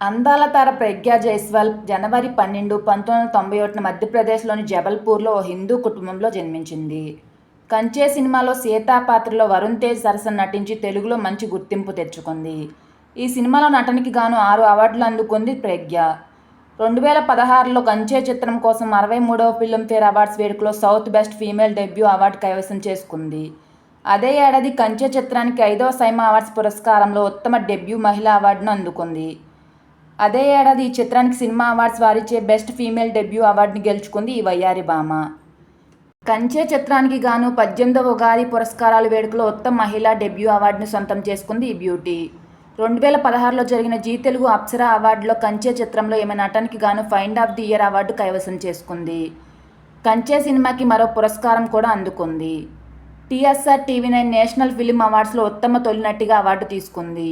అందాల తార ప్రజ్ఞా జైస్వాల్ జనవరి పన్నెండు పంతొమ్మిది వందల తొంభై ఒకటిన మధ్యప్రదేశ్లోని జబల్పూర్లో ఓ హిందూ కుటుంబంలో జన్మించింది. కంచే సినిమాలో సీతా పాత్రలో వరుణ్ తేజ్ సరసన నటించి తెలుగులో మంచి గుర్తింపు తెచ్చుకుంది. ఈ సినిమాలో నటనకి గాను ఆరు అవార్డులు అందుకుంది ప్రజ్ఞ. రెండు వేల పదహారులో కంచే చిత్రం కోసం అరవై మూడవ ఫిల్మ్ఫేర్ అవార్డ్స్ వేడుకలో south best female debut award కైవసం చేసుకుంది. అదే ఏడాది కంచే చిత్రానికి ఐదవ సైమా అవార్డ్స్ పురస్కారంలో ఉత్తమ డెబ్యూ మహిళా అవార్డును అందుకుంది. అదే ఏడాది ఈ చిత్రానికి సినిమా అవార్డ్స్ వారిచ్చే బెస్ట్ ఫీమేల్ డెబ్యూ అవార్డుని గెలుచుకుంది ఈ వయ్యారి భామ. కంచె చిత్రానికి గాను పద్దెనిమిదవ ఉగాది పురస్కారాల వేడుకలో ఉత్తమ మహిళా డెబ్యూ అవార్డును సొంతం చేసుకుంది ఈ బ్యూటీ. రెండు వేల పదహారులో జరిగిన జీ తెలుగు అప్సరా అవార్డులో కంచె చిత్రంలో ఈమె నటనకి గాను find of the year award కైవసం చేసుకుంది. కంచె సినిమాకి మరో పురస్కారం కూడా అందుకుంది. TSR TV nine national film అవార్డ్స్లో ఉత్తమ తొలినటిగా అవార్డు తీసుకుంది.